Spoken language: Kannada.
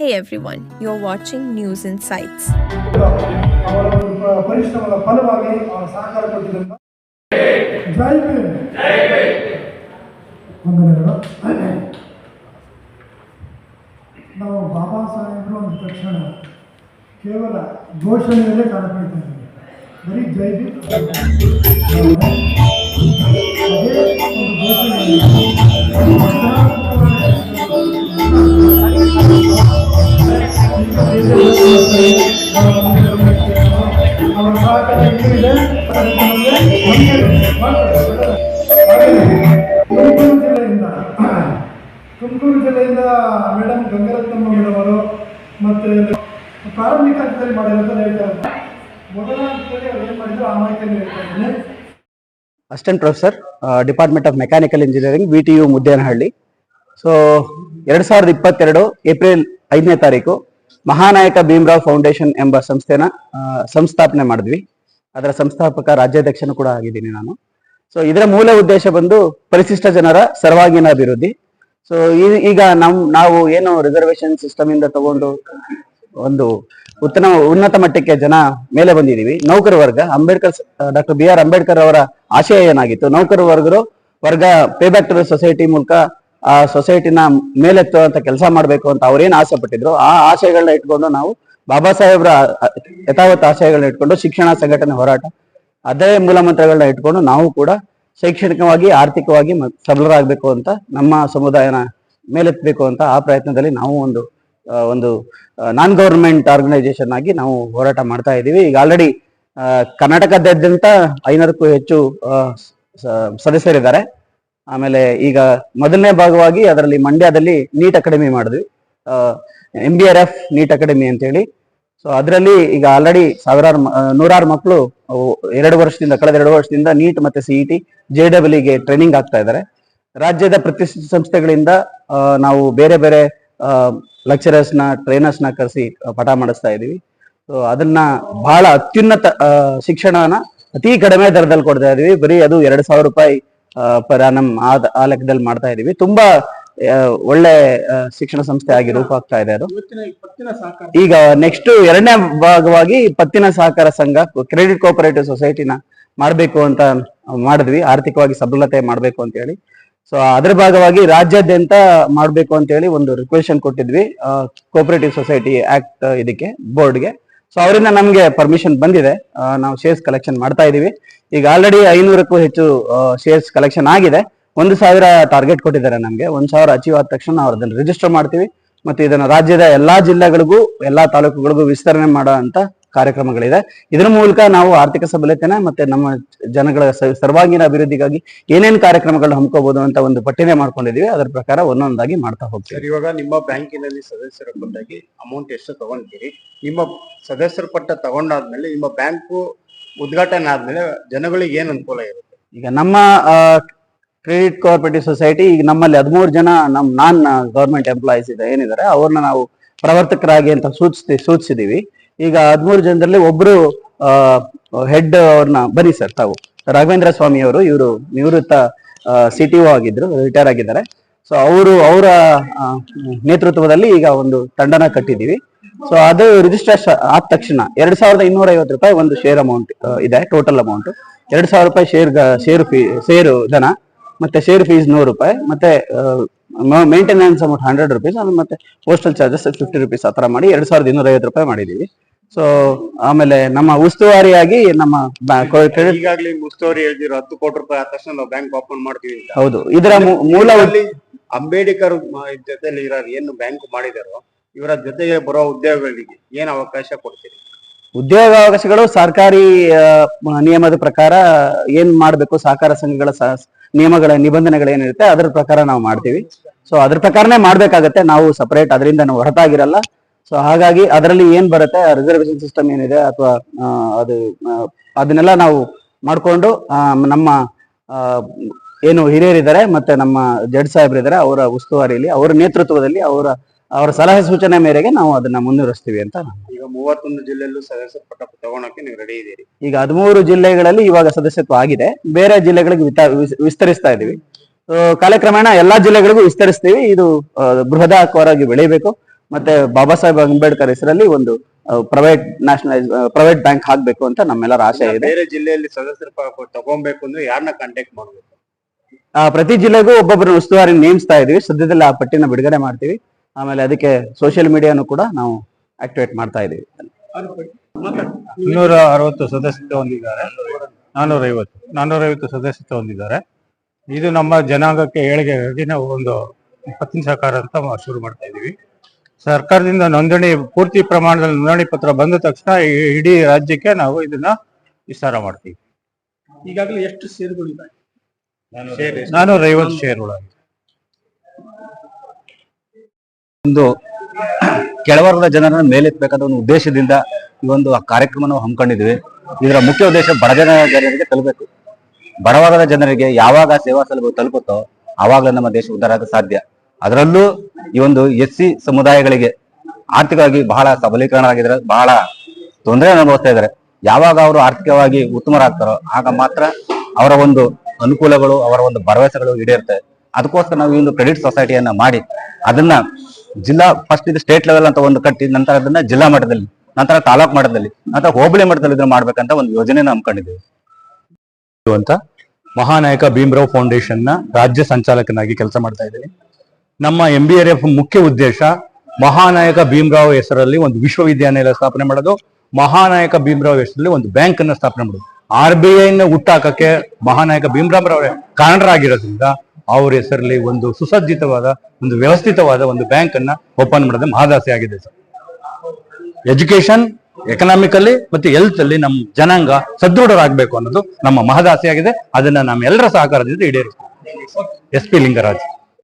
Hey everyone, you're watching News Insights. ಅವರ ಒಂದು ಪ- ಪರಿಶ್ರಮದ ಫಲವಾಗಿ ಅವರ ಸಹಕಾರ ಕೊಟ್ಟಿದ್ದರಿಂದ ಜೈ ಭೀಮ್ ವಂದನೆಗಳು ನಾವು ಬಾಬಾ ಸಾಹೇಬರು ಅಂದ ತಕ್ಷಣ ಕೇವಲ ಘೋಷಣೆಯಲ್ಲೇ ಕಾಣಕೊಳ್ತಾ ಇದ್ದೀವಿ ಬರೀ ಜೈ ಭೀಮ್ ಅದೇ ಜಿಲ್ಲೆಯಿಂದ ತುಮಕೂರು ಜಿಲ್ಲೆಯಿಂದ ಮೇಡಮ್ ಗಂಗರತ್ನಮ್ಮ ಮೇಡಮ್ ಅವರು ಮತ್ತೆ ಪ್ರಾರಂಭಿಕ ಹಂತದಲ್ಲಿ ಮಾಡಿರೋದು ಹೇಳ್ತಾರೆ ಮೊದಲ ಹಂತದಲ್ಲಿ ಅವ್ರು ಏನು ಮಾಡಿದ್ರು? ಆ ಮಾಹಿತಿಯನ್ನು ಹೇಳ್ತಾ ಇದ್ದೀನಿ. Assistant professor department of mechanical engineering V T U Muddenahalli so ಎರಡು ಸಾವಿರದ ಇಪ್ಪತ್ತೆರಡು ಏಪ್ರಿಲ್ ಐದನೇ ತಾರೀಕು ಮಹಾನಾಯಕ ಭೀಮರಾವ್ ಫೌಂಡೇಶನ್ ಎಂಬ ಸಂಸ್ಥೆನ ಸಂಸ್ಥಾಪನೆ ಮಾಡಿದ್ವಿ. ಅದರ ಸಂಸ್ಥಾಪಕ ರಾಜ್ಯಾಧ್ಯಕ್ಷನು ಕೂಡ ಆಗಿದ್ದೀನಿ ನಾನು. ಸೊ ಇದರ ಮೂಲ ಉದ್ದೇಶ ಬಂದು ಪರಿಶಿಷ್ಟ ಜನರ ಸರ್ವಾಂಗೀಣ ಅಭಿವೃದ್ಧಿ. ಸೊ ಈಗ ನಮ್, ನಾವು ಏನು ರಿಸರ್ವೇಶನ್ ಸಿಸ್ಟಮ್ ಇಂದ ತಗೊಂಡು ಒಂದು ಉತ್ತಮ, ಉನ್ನತ ಮಟ್ಟಕ್ಕೆ ಜನ ಮೇಲೆ ಬಂದಿದೀವಿ ನೌಕರ ವರ್ಗ, Ambedkar doctor B R Ambedkar ಅವರ ಆಶಯ ಏನಾಗಿತ್ತು? ನೌಕರ ವರ್ಗರು, ವರ್ಗ ಪೇ ಬ್ಯಾಕ್ ಟು ಸೊಸೈಟಿ ಮೂಲಕ ಆ ಸೊಸೈಟಿನ ಮೇಲೆತ್ತುವಂತ ಕೆಲಸ ಮಾಡಬೇಕು ಅಂತ ಅವ್ರೇನ್ ಆಸೆ ಪಟ್ಟಿದ್ರು, ಆ ಆಶಯಗಳನ್ನ ಇಟ್ಕೊಂಡು ನಾವು ಬಾಬಾ ಸಾಹೇಬ್ರ ಯಥಾವತ್ ಆಶಯಗಳನ್ನ ಇಟ್ಕೊಂಡು ಶಿಕ್ಷಣ ಸಂಘಟನೆ ಹೋರಾಟ, ಅದೇ ಮೂಲಮಂತ್ರಗಳನ್ನ ಇಟ್ಕೊಂಡು ನಾವು ಕೂಡ ಶೈಕ್ಷಣಿಕವಾಗಿ, ಆರ್ಥಿಕವಾಗಿ ಸಬಲರಾಗಬೇಕು ಅಂತ ನಮ್ಮ ಸಮುದಾಯನ ಮೇಲೆತ್ತಬೇಕು ಅಂತ ಆ ಪ್ರಯತ್ನದಲ್ಲಿ ನಾವು ಒಂದು ಒಂದು ನಾನ್ ಗವರ್ಮೆಂಟ್ ಆರ್ಗನೈಸೇಷನ್ ಆಗಿ ನಾವು ಹೋರಾಟ ಮಾಡ್ತಾ ಇದ್ದೀವಿ. ಈಗ ಆಲ್ರೆಡಿ ಕರ್ನಾಟಕದಾದ್ಯಂತ ಐನೂರಕ್ಕೂ ಹೆಚ್ಚು ಸದಸ್ಯರಿದ್ದಾರೆ. ಆಮೇಲೆ ಈಗ ಮೊದಲನೇ ಭಾಗವಾಗಿ ಅದರಲ್ಲಿ ಮಂಡ್ಯದಲ್ಲಿ ನೀಟ್ ಅಕಾಡೆಮಿ ಮಾಡಿದ್ವಿ. M B R F NEET academy ಅಂತೇಳಿ. ಸೊ ಅದರಲ್ಲಿ ಈಗ ಆಲ್ರೆಡಿ ಸಾವಿರಾರು ನೂರಾರು ಮಕ್ಕಳು ಎರಡು ವರ್ಷದಿಂದ, ಕಳೆದ ಎರಡು ವರ್ಷದಿಂದ ನೀಟ್ ಮತ್ತೆ ಸಿಇಟಿ ಜೆ ಡಬ್ಲ್ಯೂಗೆ ಟ್ರೈನಿಂಗ್ ಆಗ್ತಾ ಇದ್ದಾರೆ. ರಾಜ್ಯದ ಪ್ರತಿಷ್ಠಿತ ಸಂಸ್ಥೆಗಳಿಂದ ನಾವು ಬೇರೆ ಬೇರೆ ಲೆಕ್ಚರರ್ಸ್ನ ಟ್ರೈನರ್ಸ್ನ ಕರೆಸಿ ಪಾಠ ಮಾಡಿಸ್ತಾ ಇದೀವಿ ಸೊ ಅದನ್ನ ಬಹಳ ಅತ್ಯುನ್ನತ ಶಿಕ್ಷಣನ ಅತಿ ಕಡಿಮೆ ದರದಲ್ಲಿ ಕೊಡ್ತಾ ಇದೀವಿ ಬರೀ ಅದು ಎರಡ್ ಸಾವಿರ ರೂಪಾಯಿ ಪರ ನಮ್ ಆ ಲೆಕ್ಕದಲ್ಲಿ ಮಾಡ್ತಾ ಇದೀವಿ. ತುಂಬಾ ಒಳ್ಳೆ ಶಿಕ್ಷಣ ಸಂಸ್ಥೆ ಆಗಿ ರೂಪ ಆಗ್ತಾ ಇದೆ ಅದು. ಈಗ ನೆಕ್ಸ್ಟ್ ಎರಡನೇ ಭಾಗವಾಗಿ ಪತ್ತಿನ ಸಹಕಾರ ಸಂಘ ಕ್ರೆಡಿಟ್ ಕೋಪರೇಟಿವ್ ಸೊಸೈಟಿನ ಮಾಡಬೇಕು ಅಂತ ಮಾಡಿದ್ವಿ. ಆರ್ಥಿಕವಾಗಿ ಸಬಲತೆ ಮಾಡಬೇಕು ಅಂತ ಹೇಳಿ. ಸೊ ಅದ್ರ ಭಾಗವಾಗಿ ರಾಜ್ಯಾದ್ಯಂತ ಮಾಡಬೇಕು ಅಂತ ಹೇಳಿ ಒಂದು ರಿಕ್ವೆಷನ್ ಕೊಟ್ಟಿದ್ವಿ. ಕೋಪರೇಟಿವ್ ಸೊಸೈಟಿ ಆಕ್ಟ್ ಇದಕ್ಕೆ ಬೋರ್ಡ್ಗೆ ಸೊ ಅವರಿಂದ ನಮಗೆ ಪರ್ಮಿಷನ್ ಬಂದಿದೆ. ನಾವು ಶೇರ್ಸ್ ಕಲೆಕ್ಷನ್ ಮಾಡ್ತಾ ಇದೀವಿ. ಈಗ ಆಲ್ರೆಡಿ ಐನೂರಕ್ಕೂ ಹೆಚ್ಚು ಶೇರ್ಸ್ ಕಲೆಕ್ಷನ್ ಆಗಿದೆ. ಒಂದು ಸಾವಿರ ಟಾರ್ಗೆಟ್ ಕೊಟ್ಟಿದ್ದಾರೆ ನಮಗೆ. ಒಂದು ಸಾವಿರ ಅಚೀವ್ ಆದ ತಕ್ಷಣ ನಾವು ಅದನ್ನ ರಿಜಿಸ್ಟರ್ ಮಾಡ್ತೀವಿ. ಮತ್ತೆ ಇದನ್ನ ರಾಜ್ಯದ ಎಲ್ಲಾ ಜಿಲ್ಲೆಗಳಿಗೂ, ಎಲ್ಲಾ ತಾಲೂಕುಗಳಿಗೂ ವಿಸ್ತರಣೆ ಮಾಡೋ ಅಂತ ಕಾರ್ಯಕ್ರಮಗಳಿದೆ. ಇದರ ಮೂಲಕ ನಾವು ಆರ್ಥಿಕ ಸಬಲತೆನ ಮತ್ತೆ ನಮ್ಮ ಜನಗಳ ಸರ್ವಾಂಗೀಣ ಅಭಿವೃದ್ಧಿಗಾಗಿ ಏನೇನ್ ಕಾರ್ಯಕ್ರಮಗಳನ್ನ ಹಮ್ಕೋಬಹುದು ಅಂತ ಒಂದು ಪಟ್ಟಿನೇ ಮಾಡ್ಕೊಂಡಿದೀವಿ ಅದರ ಪ್ರಕಾರ ಒಂದೊಂದಾಗಿ ಮಾಡ್ತಾ ಹೋಗ್ತೀವಿ. ಸರ್ ಇವಾಗ ನಿಮ್ಮ ಬ್ಯಾಂಕಿನಲ್ಲಿ ಸದಸ್ಯರ ಪಟ್ಟಾಗಿ ಅಮೌಂಟ್ ಎಷ್ಟು ತಗೊಂಡಿರಿ ನಿಮ್ಮ ಸದಸ್ಯರ ಪಟ್ಟ ತಗೊಂಡಾದ್ಮೇಲೆ ನಿಮ್ಮ ಬ್ಯಾಂಕು ಉದ್ಘಾಟನೆ ಆದ್ಮೇಲೆ ಜನಗಳಿಗೆ ಏನ್ ಅನುಕೂಲ ಇರುತ್ತೆ? ಈಗ ನಮ್ಮ ಕ್ರೆಡಿಟ್ ಕೋಆಪರೇಟಿವ್ ಸೊಸೈಟಿ ಈಗ ನಮ್ಮಲ್ಲಿ ಹದಿಮೂರು ಜನ ನಮ್ ನಾನ್ ಗವರ್ಮೆಂಟ್ ಎಂಪ್ಲಾಯೀಸ್ ಇದೆ. ಏನಿದ್ದಾರೆ ಅವ್ರನ್ನ ನಾವು ಪ್ರವರ್ತಕರಾಗಿ ಅಂತ ಸೂಚಿಸಿ ಸೂಚಿಸಿದೀವಿ. ಈಗ ಹದಿಮೂರು ಜನರಲ್ಲಿ ಒಬ್ರು ಹೆಡ್ ಅವ್ರನ್ನ ಬನ್ನಿ ಸರ್ ತಾವು. ರಾಘವೇಂದ್ರ ಸ್ವಾಮಿ ಅವರು ಇವರು ನಿವೃತ್ತ ಸಿ ಟಿ ಆಗಿದ್ರು ರಿಟೈರ್ ಆಗಿದ್ದಾರೆ. ಸೊ ಅವರು ಅವರ ನೇತೃತ್ವದಲ್ಲಿ ಈಗ ಒಂದು ತಂಡನ ಕಟ್ಟಿದೀವಿ ಸೊ ಅದು ರಿಜಿಸ್ಟ್ರೇಷನ್ ಆದ ತಕ್ಷಣ ಎರಡ್ ಸಾವಿರದ ಇನ್ನೂರ ಐವತ್ತು ರೂಪಾಯಿ ಒಂದು ಶೇರ್ ಅಮೌಂಟ್ ಇದೆ ಟೋಟಲ್ ಅಮೌಂಟ್ ಎರಡ್ ಸಾವಿರ ರೂಪಾಯಿ ಶೇರ್ ಶೇರ್ ಫೀ ಶೇರು ಧನ, ಮತ್ತೆ ಶೇರ್ ಫೀಸ್ ನೂರು ರೂಪಾಯಿ, ಮತ್ತೆ ಮೇಂಟೆನೆನ್ಸ್ ಅಮೌಂಟ್ ಹಂಡ್ರೆಡ್ ರುಪೀಸ್ ಮತ್ತೆ ಪೋಸ್ಟಲ್ ಚಾರ್ಜಸ್ ಫಿಫ್ಟಿ ರುಪೀಸ್ ಆ ಥರ ಮಾಡಿ ಎರಡ್ ಸಾವಿರದ ಇನ್ನೂರ ಐವತ್ತು ರೂಪಾಯಿ ಮಾಡಿದೀವಿ ಸೊ ಆಮೇಲೆ ನಮ್ಮ ಉಸ್ತುವಾರಿಯಾಗಿ ನಮ್ಮ ಈಗಾಗಲೇ ಉಸ್ತುವಾರಿ ಹೇಳ್ದಿರೋ ಹತ್ತು ಕೋಟಿ ರೂಪಾಯಿ ಆದ ತಕ್ಷಣ ನಾವು ಬ್ಯಾಂಕ್ ಓಪನ್ ಮಾಡ್ತೀವಿ ಅಂತ ಹೌದು. ಇದರ ಮೂ- ಮೂಲ ಇದರಲ್ಲಿ ಅಂಬೇಡ್ಕರ್ ಮ- ಜೊತೆಲಿ ಇರೋರು ಏನು ಬ್ಯಾಂಕ್ ಮಾಡಿದಾರೋ ಇವರ ಜೊತೆಗೆ ಬರೋ ಉದ್ಯೋಗಗಳಿಗೆ ಏನ್ ಅವಕಾಶ ಕೊಡ್ತೀರಿ? ಉದ್ಯೋಗಾವಕಾಶಗಳು ಸರ್ಕಾರಿ ಆ, ಮ- ನಿಯಮದ ಪ್ರಕಾರ ಏನ್ ಮಾಡ್ಬೇಕು ಸಹಕಾರ ಸಂಘಗಳ ನಿಯಮಗಳ ನಿಬಂಧನೆಗಳು ಏನಿರುತ್ತೆ ಅದ್ರ ಪ್ರಕಾರ ನಾವು ಮಾಡ್ತೀವಿ. ಸೊ ಅದ್ರ ಪ್ರಕಾರನೇ ಮಾಡ್ಬೇಕಾಗತ್ತೆ. ನಾವು ಸಪರೇಟ್ ಅದರಿಂದ ನಾವು ಹೊರತಾಗಿರಲ್ಲ. ಸೊ ಹಾಗಾಗಿ ಅದರಲ್ಲಿ ಏನ್ ಬರುತ್ತೆ? ರಿಸರ್ವೇಶನ್ ಸಿಸ್ಟಮ್ ಏನಿದೆ ಅಥವಾ ಅದು ಅದನ್ನೆಲ್ಲ ನಾವು ಮಾಡ್ಕೊಂಡು ನಮ್ಮ ಏನು ಹಿರಿಯರಿದ್ದಾರೆ ಮತ್ತೆ ನಮ್ಮ ಜಡ್ ಸಾಹೇಬ್ರಿದ್ದಾರೆ ಅವರ ಉಸ್ತುವಾರಿಯಲ್ಲಿ ಅವರ ನೇತೃತ್ವದಲ್ಲಿ ಅವರ ಅವರ ಸಲಹೆ ಸೂಚನೆ ಮೇರೆಗೆ ನಾವು ಅದನ್ನ ಮುಂದುವರಿಸ್ತೀವಿ ಅಂತ ಈಗ ಮೂವತ್ತೊಂದು ಜಿಲ್ಲೆಯಲ್ಲೂ ಸದಸ್ಯತ್ವ ಪಟ್ಟ ತಗೊಳಕ್ಕೆ ನೀವು ರೆಡಿ ಇದೀರಿ ಈಗ ಹದಿಮೂರು ಜಿಲ್ಲೆಗಳಲ್ಲಿ ಇವಾಗ ಸದಸ್ಯತ್ವ ಆಗಿದೆ. ಬೇರೆ ಜಿಲ್ಲೆಗಳಿಗೆ ವಿಸ್ತರಿಸ್ತಾ ಇದೀವಿ ಕಾಲಕ್ರಮೇಣ ಎಲ್ಲಾ ಜಿಲ್ಲೆಗಳಿಗೂ ವಿಸ್ತರಿಸ್ತೀವಿ. ಇದು ಬೃಹದಾಕಾರವಾಗಿ ಬೆಳಿಬೇಕು. ಮತ್ತೆ ಬಾಬಾ ಸಾಹೇಬ್ ಅಂಬೇಡ್ಕರ್ ಹೆಸರಲ್ಲಿ ಒಂದು ಪ್ರೈವೇಟ್ ನ್ಯಾಷನಲೈಸ್ ಪ್ರೈವೇಟ್ ಬ್ಯಾಂಕ್ ಹಾಕ್ಬೇಕು ಅಂತ ನಮ್ಮೆಲ್ಲರ ಆಸೆ ಇದೆ. ಬೇರೆ ಜಿಲ್ಲೆಯಲ್ಲಿ ಸದಸ್ಯರು ತಗೊಬೇಕು ಅಂದ್ರೆ ಯಾರನ್ನ ಕಾಂಟ್ಯಾಕ್ಟ್ ಮಾಡಬೇಕು? ಆ, ಪ್ರತಿ ಜಿಲ್ಲೆಗೂ ಒಬ್ಬೊಬ್ಬರ ಉಸ್ತುವಾರಿ ನೇಮಿಸ್ತಾ ಇದೀವಿ ಸದ್ಯದಲ್ಲಿ ಆ ಪಟ್ಟಿನ ಬಿಡುಗಡೆ ಮಾಡ್ತೀವಿ. ಆಮೇಲೆ ಅದಕ್ಕೆ ಸೋಷಿಯಲ್ ಮೀಡಿಯಾನು ಕೂಡ ನಾವು ಆಕ್ಟಿವೇಟ್ ಮಾಡ್ತಾ ಇದೀವಿ ಇನ್ನೂರ ಅರವತ್ತು ಸದಸ್ಯತ್ವ ಹೊಂದಿದ್ದಾರೆ ನಾನೂರ ಐವತ್ತು ನಾನ್ನೂರ ಐವತ್ತು ಸದಸ್ಯತ್ವ ಹೊಂದಿದ್ದಾರೆ ಇದು ನಮ್ಮ ಜನಾಂಗಕ್ಕೆ ಏಳಿಗೆಗಾಗಿ ನಾವು ಒಂದು ಪತ್ತಿನ ಸಹಕಾರ ಅಂತ ಶುರು ಮಾಡ್ತಾ ಇದ್ದೀವಿ. ಸರ್ಕಾರದಿಂದ ನೋಂದಣಿ ಪೂರ್ತಿ ಪ್ರಮಾಣದಲ್ಲಿ ನೋಂದಣಿ ಪತ್ರ ಬಂದ ತಕ್ಷಣ ಈ- ಇಡೀ ರಾಜ್ಯಕ್ಕೆ ನಾವು ಇದನ್ನ ವಿಸ್ತಾರ ಮಾಡ್ತೀವಿ. ಈಗಾಗಲೇ ಎಷ್ಟು ಷೇರುಗಳಿವೆ ನಾನೂರ ಐವತ್ತು ಷೇರುಗಳಾಗಿ ಒಂದು ಕೆಳವರ್ಗದ ಜನರನ್ನ ಮೇಲೆತ್ತಬೇಕಾದ ಒಂದು ಉದ್ದೇಶದಿಂದ ಈ ಒಂದು ಕಾರ್ಯಕ್ರಮ ನಾವು ಹಮ್ಮಿಕೊಂಡಿದ್ವಿ ಇದರ ಮುಖ್ಯ ಉದ್ದೇಶ ಬಡ ಜನ ಜನರಿಗೆ ತಲುಪಬೇಕು. ಬಡವರ್ಗದ ಜನರಿಗೆ ಯಾವಾಗ ಸೇವಾ ಸೌಲಭ್ಯ ತಲುಪುತ್ತೋ ಆವಾಗ ನಮ್ಮ ದೇಶ ಉದ್ಧಾರ ಸಾಧ್ಯ. ಅದರಲ್ಲೂ ಈ ಒಂದು ಎಸ್ ಸಿ ಸಮುದಾಯಗಳಿಗೆ ಆರ್ಥಿಕವಾಗಿ ಬಹಳ ಸಬಲೀಕರಣ ಆಗಿದ್ರೆ ಬಹಳ ತೊಂದರೆ ಅನುಭವಿಸ್ತಾ ಇದ್ದಾರೆ. ಯಾವಾಗ ಅವರು ಆರ್ಥಿಕವಾಗಿ ಉತ್ತಮರಾಗ್ತಾರೋ ಆಗ ಮಾತ್ರ ಅವರ ಒಂದು ಅನುಕೂಲಗಳು, ಅವರ ಒಂದು ಭರವಸೆಗಳು ಈಡೇರುತ್ತೆ. ಅದಕ್ಕೋಸ್ಕರ ನಾವು ಈ ಒಂದು ಕ್ರೆಡಿಟ್ ಸೊಸೈಟಿಯನ್ನ ಮಾಡಿ ಅದನ್ನ ಜಿಲ್ಲಾ ಫಸ್ಟ್ ಇದು ಸ್ಟೇಟ್ ಲೆವೆಲ್ ಅಂತ ಒಂದು ಕಟ್ಟಿ, ನಂತರ ಅದನ್ನ ಜಿಲ್ಲಾ ಮಟ್ಟದಲ್ಲಿ, ನಂತರ ತಾಲೂಕ್ ಮಟ್ಟದಲ್ಲಿ, ನಂತರ ಹೋಬಳಿ ಮಟ್ಟದಲ್ಲಿ ಇದನ್ನ ಮಾಡ್ಬೇಕಂತ ಒಂದು ಯೋಜನೆ ಹಮ್ಮಿಕೊಂಡಿದ್ದೀವಿ. ಅಂತ ಮಹಾನಾಯಕ ಭೀಮ್ರಾವ್ ಫೌಂಡೇಶನ್ನ ರಾಜ್ಯ ಸಂಚಾಲಕನಾಗಿ ಕೆಲಸ ಮಾಡ್ತಾ ಇದ್ದೀನಿ. ನಮ್ಮ ಎಂ ಬಿ ಆರ್ ಎಫ್ ಮುಖ್ಯ ಉದ್ದೇಶ ಮಹಾನಾಯಕ ಭೀಮರಾವ್ ಹೆಸರಲ್ಲಿ ಒಂದು ವಿಶ್ವವಿದ್ಯಾನಿಲಯ ಸ್ಥಾಪನೆ ಮಾಡೋದು, ಮಹಾನಾಯಕ ಭೀಮರಾವ್ ಹೆಸರಲ್ಲಿ ಒಂದು ಬ್ಯಾಂಕ್ ಅನ್ನ ಸ್ಥಾಪನೆ ಮಾಡೋದು. ಆರ್ ಬಿ ಐ ನ ಹುಟ್ಟಾಕಕ್ಕೆ ಮಹಾನಾಯಕ ಭೀಮರಾವ್ ಕಾರಣರಾಗಿರೋದ್ರಿಂದ ಅವ್ರ ಹೆಸರಲ್ಲಿ ಒಂದು ಸುಸಜ್ಜಿತವಾದ, ಒಂದು ವ್ಯವಸ್ಥಿತವಾದ ಒಂದು ಬ್ಯಾಂಕ್ ಅನ್ನ ಓಪನ್ ಮಾಡೋದು ಮಹದಾಸೆ ಆಗಿದೆ ಸರ್. ಎಜುಕೇಶನ್ ಎಕನಾಮಿಕಲ್ಲಿ ಮತ್ತೆ ಹೆಲ್ತ್ ಅಲ್ಲಿ ನಮ್ಮ ಜನಾಂಗ ಸದೃಢರಾಗಬೇಕು ಅನ್ನೋದು ನಮ್ಮ ಮಹದಾಸೆ ಆಗಿದೆ. ಅದನ್ನ ನಮ್ಮ ಎಲ್ಲರ ಸಹಕಾರದಿಂದ ಈಡೇರಿಸ್ತೀವಿ. S P Lingaraj.